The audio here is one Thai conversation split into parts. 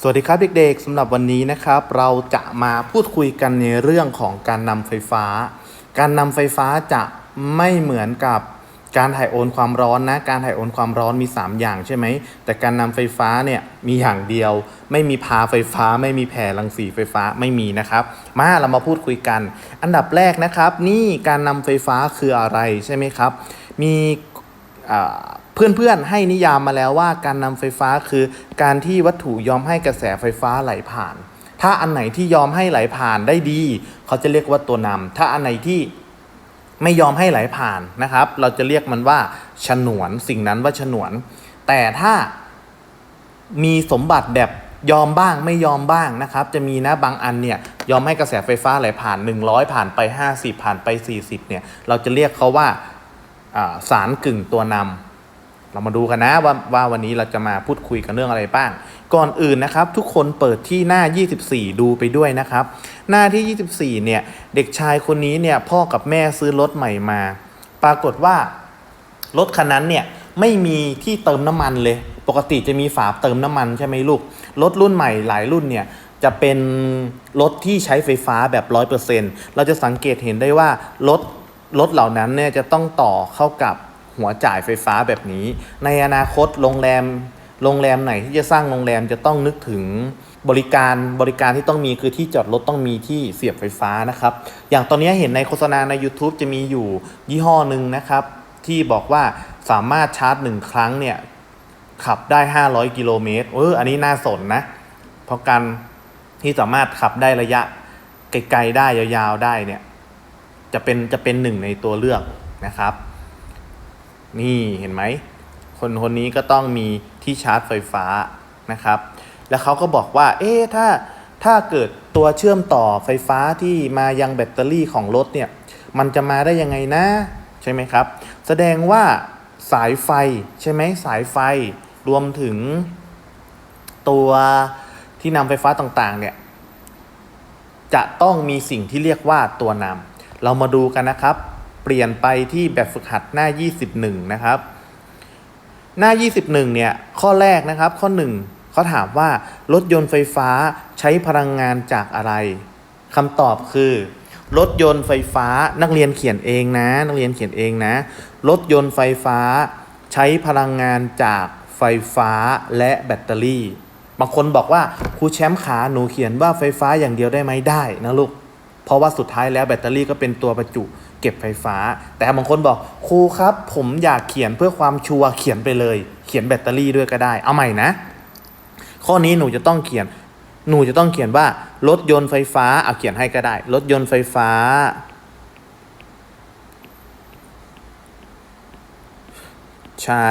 สวัสดีครับเด็กๆสำหรับวันนี้นะครับ เราจะมาพูดคุยกันในเรื่องของการนำไฟฟ้า การนำไฟฟ้าจะไม่เหมือนกับการถ่ายโอนความร้อนนะ การถ่ายโอนความร้อนมี 3 อย่างใช่ไหม แต่การนำไฟฟ้าเนี่ยมีอย่างเดียว ไม่มีพาไฟฟ้า ไม่มีแผ่รังสีไฟฟ้าไม่มีนะครับ มาเรามาพูดคุยกัน อันดับแรกนะครับ นี่การนำไฟฟ้าคืออะไรใช่ไหมครับ มี เพื่อนๆให้นิยามมาแล้วว่าการนำไฟฟ้าคือการที่วัตถุยอมให้กระแสไฟฟ้าไหลผ่าน ถ้าอันไหนที่ยอมให้ไหลผ่านได้ดี เขาจะเรียกว่าตัวนำถ้าอันไหนที่ไม่ยอมให้ไหลผ่านนะครับ เราจะเรียกมันว่าฉนวนสิ่งนั้นว่าฉนวน แต่ถ้ามีสมบัติแบบยอมบ้างไม่ยอมบ้างนะครับ จะมีนะบางอันเนี่ยยอมให้กระแสไฟฟ้าไหลผ่าน 100 ผ่านไป 50 ผ่านไป 40เนี่ยเราจะเรียกเขาว่าอ่า สารกึ่งตัวนำเรามาดูกันนะว่าว่าวันนี้เราจะมาพูดคุยกันเรื่องอะไรบ้าง ก่อนอื่นนะครับทุกคนเปิดที่หน้า 24 ดูไปด้วยนะครับ หน้าที่ 24 เนี่ยเด็กชายคนนี้เนี่ยพ่อกับแม่ซื้อรถใหม่มา ปรากฏว่ารถคันนั้นเนี่ยไม่มีที่เติมน้ำมันเลย ปกติจะมีฝาเติมน้ำมันใช่ไหมลูก รถรุ่นใหม่หลายรุ่นเนี่ยจะเป็นรถที่ใช้ไฟฟ้าแบบ 100%เราจะสังเกตเห็นได้ว่ารถ รถเหล่านั้นเนี่ยจะต้องต่อเข้ากับหัวจ่ายไฟฟ้าแบบนี้ ในอนาคตโรงแรมโรงแรมไหนที่จะสร้างโรงแรมจะต้องนึกถึงบริการบริการที่ต้องมีคือที่จอดรถต้องมีที่เสียบไฟฟ้านะครับ อย่างตอนนี้เห็นในโฆษณาใน YouTube จะมีอยู่ยี่ห้อหนึ่งนะครับ ที่บอกว่าสามารถชาร์จหนึ่งครั้งเนี่ยขับได้ 500 กิโลเมตรเอออันนี้น่าสนนะ เพราะการที่สามารถขับได้ระยะไกลๆได้ยาวๆได้เนี่ย จะเป็นจะเป็นหนึ่งในตัวเลือกนะครับ นี่เห็นไหมคนคนนี้ก็ต้องมีที่ชาร์จไฟฟ้านะครับ แล้วเขาก็บอกว่า เอ๊ะถ้าถ้าเกิดตัวเชื่อมต่อไฟฟ้าที่มายังแบตเตอรี่ของรถเนี่ย มันจะมาได้ยังไงนะ ใช่ไหมครับ แสดงว่าสายไฟใช่ไหมสายไฟรวมถึงตัวที่นำไฟฟ้าต่างๆเนี่ย จะต้องมีสิ่งที่เรียกว่าตัวนำ เรามาดูกันนะครับ เปลี่ยนไปที่แบบฝึกหัดหน้า 21 นะครับ หน้า 21 เนี่ย ข้อแรกนะครับ ข้อ 1เขาถามว่ารถยนต์ไฟฟ้าใช้พลังงานจากอะไรคำตอบคือ รถยนต์ไฟฟ้านักเรียนเขียนเองนะ นักเรียนเขียนเองนะ รถยนต์ไฟฟ้าใช้พลังงานจากไฟฟ้าและแบตเตอรี่ บางคนบอกว่าครูแชมป์ขาหนูเขียนว่าไฟฟ้าอย่างเดียวได้ไหมได้นะลูก เพราะว่าสุดท้ายแล้วแบตเตอรี่ก็เป็นตัวประจุเก็บไฟฟ้า แต่บางคนบอกครูครับ ผมอยากเขียนเพื่อความชัวร์เขียนไปเลย เขียนแบตเตอรี่ด้วยก็ได้ เอาใหม่นะ ข้อนี้หนูจะต้องเขียน หนูจะต้องเขียนว่ารถยนต์ไฟฟ้าเอาเขียนให้ก็ได้ รถยนต์ไฟฟ้า ใช้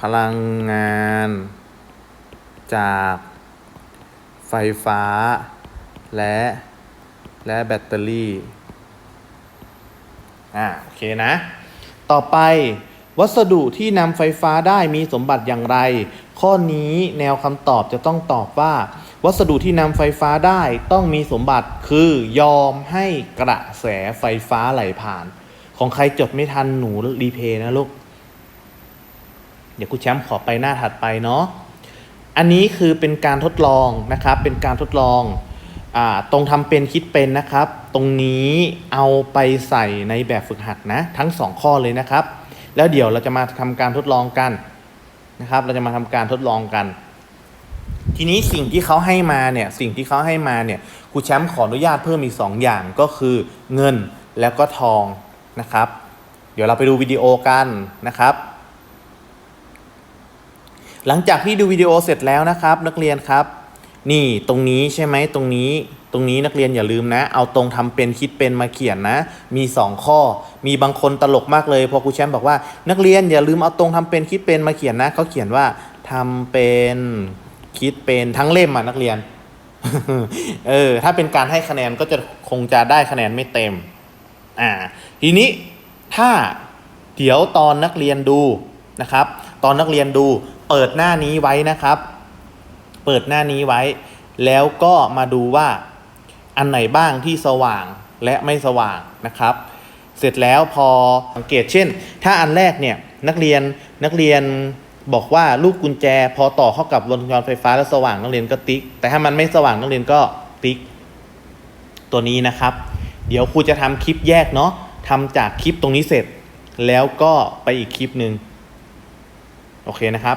พลังงาน จากไฟฟ้าและ และแบตเตอรี่ อ่าโอเคนะ ต่อไปวัสดุที่นำไฟฟ้าได้มีสมบัติอย่างไร ข้อนี้แนวคำตอบจะต้องตอบว่า วัสดุที่นำไฟฟ้าได้ต้องมีสมบัติคือยอมให้กระแสไฟฟ้าไหลผ่าน ของใครจดไม่ทันหนูรีเพย์นะลูก เดี๋ยวครูแชมป์ขอไปหน้าถัดไปเนาะ อันนี้คือเป็นการทดลองนะครับ เป็นการทดลอง ตรงทำเป็นคิดเป็นนะครับ ตรงนี้เอาไปใส่ในแบบฝึกหัดนะ ทั้งสองข้อเลยนะครับ แล้วเดี๋ยวเราจะมาทำการทดลองกันนะครับ เราจะมาทำการทดลองกัน ทีนี้สิ่งที่เขาให้มาเนี่ย สิ่งที่เขาให้มาเนี่ยครูแชมป์ขออนุญาตเพิ่มอีกสองอย่างก็คือเงินแล้วก็ทองนะครับ เดี๋ยวเราไปดูวิดีโอกันนะครับหลังจากที่ดูวิดีโอเสร็จแล้วนะครับ นักเรียนครับ นี่ตรงนี้ใช่ไหมตรงนี้ ตรงนี้นักเรียนอย่าลืมนะ เอาตรงทำเป็นคิดเป็นมาเขียนนะ มี 2 ข้อ มีบางคนตลกมากเลยพอครูแชมป์บอกว่า นักเรียนอย่าลืมเอาตรงทำเป็นคิดเป็นมาเขียนนะเขาเขียนว่าทำเป็นคิดเป็นทั้งเล่มอะนักเรียน เออ ถ้าเป็นการให้คะแนนก็จะคงจะได้คะแนนไม่เต็ม อ่า ทีนี้ถ้าเดี๋ยวตอนนักเรียนดูนะครับ ตอนนักเรียนดูเปิดหน้านี้ไว้นะครับ เปิดหน้านี้ไว้ แล้วก็มาดูว่าอันไหนบ้างที่สว่างและไม่สว่างนะครับ เสร็จแล้วพอสังเกตเช่น ถ้าอันแรกเนี่ยนักเรียนนักเรียนบอกว่าลูกกุญแจพอต่อเข้ากับวงจรไฟฟ้าแล้วสว่างนักเรียนก็ติ๊ก แต่ถ้ามันไม่สว่างนักเรียนก็ติ๊ก ตัวนี้นะครับ เดี๋ยวครูจะทำคลิปแยกเนาะทำจากคลิปตรงนี้เสร็จ แล้วก็ไปอีกคลิปหนึ่งโอเคนะครับ